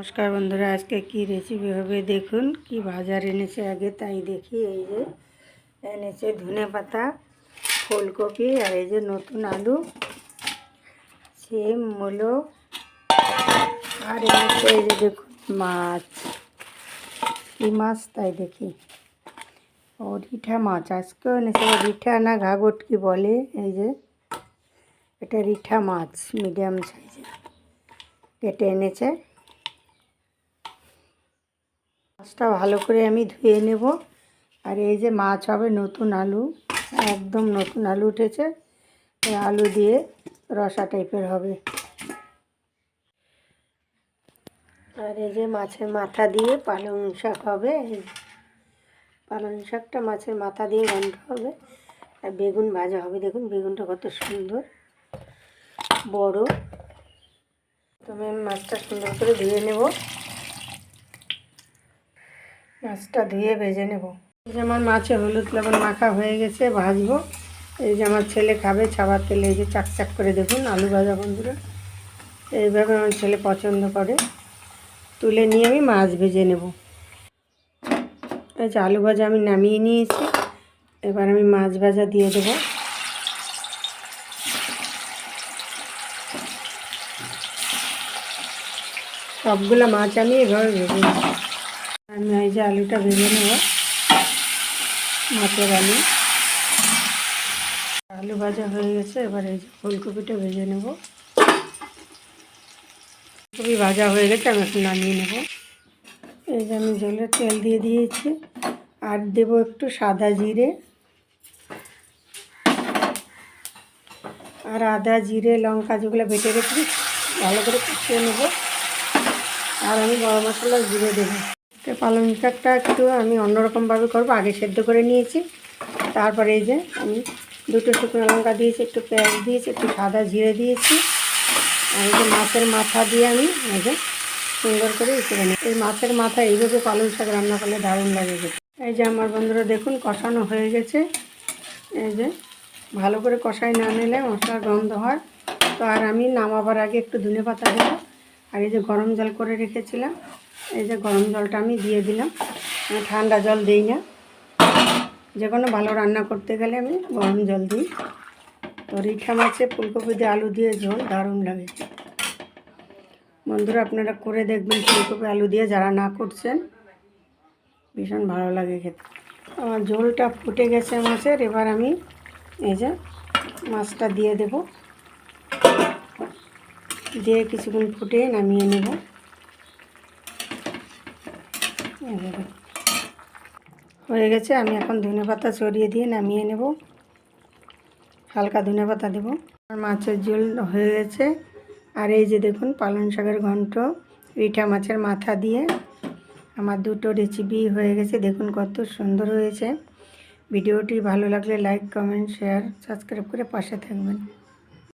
নমস্কার বন্ধুরা, আজকে কি রেসিপি হবে দেখুন, কি বাজার এনেছে আগে তাই দেখি, এই যে এনেছে ধনে পাতা, ফুলকপি আর এই যে নতুন আলু, সিম মূলো, আর এনেছে এই যে দেখুন মাছ, কি মাছ তাই দেখি, ও রিঠা মাছ, আজকেও এনেছে রিঠা না ঘাগট কি বলে, এই যে, এটা রিঠা মাছ মিডিয়াম সাইজের কেটে এনেছে। মাছটা ভালো করে আমি ধুয়ে নেব। আর এই যে মাছ হবে নতুন আলু, একদম নতুন আলু উঠেছে। আলু দিয়ে রসা টাইপের হবে। আর এই যে মাছের মাথা দিয়ে পালং শাক হবে। পালং শাকটা মাছের মাথা দিয়ে গন্ধ হবে। আর বেগুন ভাজা হবে। দেখুন বেগুনটা কত সুন্দর, বড়। তবে আমি মাছটা সুন্দর করে ধুয়ে নেব। মাছটা ধুয়ে ভেজে নেব। এই যে আমার মাছে হলুদ লবণ মাখা হয়ে গেছে, ভাজবো। এই যে আমার ছেলে খাবে ছাবার তেলে, এই যে চাকচাক করে দেখুন আলু ভাজা বন্ধুরা। এইভাবে আমার ছেলে পছন্দ করে। তুলে নিয়ে আমি মাছ ভেজে নেব। এই যে আলু ভাজা আমি নামিয়ে নিয়েছি। এবার আমি মাছ ভাজা দিয়ে দেবো। সবগুলো মাছ আমি এভাবে ভেজে নেব আমি এই যে আলুটা ভেজে নেব, মাছের আলু। আলু ভাজা হয়ে গেছে, এবার এই যে ফুলকপিটা ভেজে নেব। ফুলকপি ভাজা হয়ে গেছে, আমি এখন নামিয়ে নেব। এই যে আমি জলের তেল দিয়ে দিয়েছি, আর দেব একটু সাদা জিরে। আর আদা, জিরে, লঙ্কা যেগুলো বেটে রেখেছি, ভালো করে কষিয়ে নেব। আর আমি গরম মশলা জিরে দেবো। তো পালং শাকটা একটু আমি অন্যরকমভাবে করব। আগে সেদ্ধ করে নিয়েছি। তারপরে এই যে আমি দুটো শুকনো লঙ্কা দিয়েছি, একটু পেঁয়াজ দিয়েছি, একটু সাদা জিরে দিয়েছি। আর এই যে মাছের মাথা দিয়ে আমি এই যে সুন্দর করে করে নিই এই মাছের মাথা এইভাবে পালং শাক রান্না করলে দারুণ লাগে এই যে আমার বন্ধুরা দেখুন, কষানো হয়ে গেছে। এই যে ভালো করে কষাই না নিলে মশলার গন্ধ হয়। তো আর আমি নামাবার আগে একটু ধনে পাতা দেবো। আর এই যে গরম জল করে রেখেছিলাম, এই যে গরম জলটা আমি দিয়ে দিলাম। ঠান্ডা জল দিই না। যে কোনো ভালো রান্না করতে গেলে আমি গরম জল দিই। তো রিঠা মাছে ফুলকপি দিয়ে আলু দিয়ে ঝোল দারুণ লাগে। বন্ধুরা, আপনারা করে দেখবেন ফুলকপি আলু দিয়ে যারা না করছেন, ভীষণ ভালো লাগে খেতে। আমার ঝোলটা ফুটে গেছে মাছের, এবার আমি এই যে মাছটা দিয়ে দেবো। দিয়ে কিছুক্ষণ ফুটে নামিয়ে নেব। হয়ে গেছে, আমি এখন ধনে পাতা ছড়িয়ে দিয়ে নামিয়ে নেব। হালকা ধনে পাতা দেবো। মাছের ঝোল হয়ে গেছে। আর এই যে দেখুন, পালং শাকের ঘন্ট রিঠা মাছের মাথা দিয়ে আমার দুটো রেসিপি হয়ে গেছে। দেখুন কত সুন্দর হয়েছে। ভিডিওটি ভালো লাগলে লাইক কমেন্ট শেয়ার সাবস্ক্রাইব করে পাশে থাকবেন।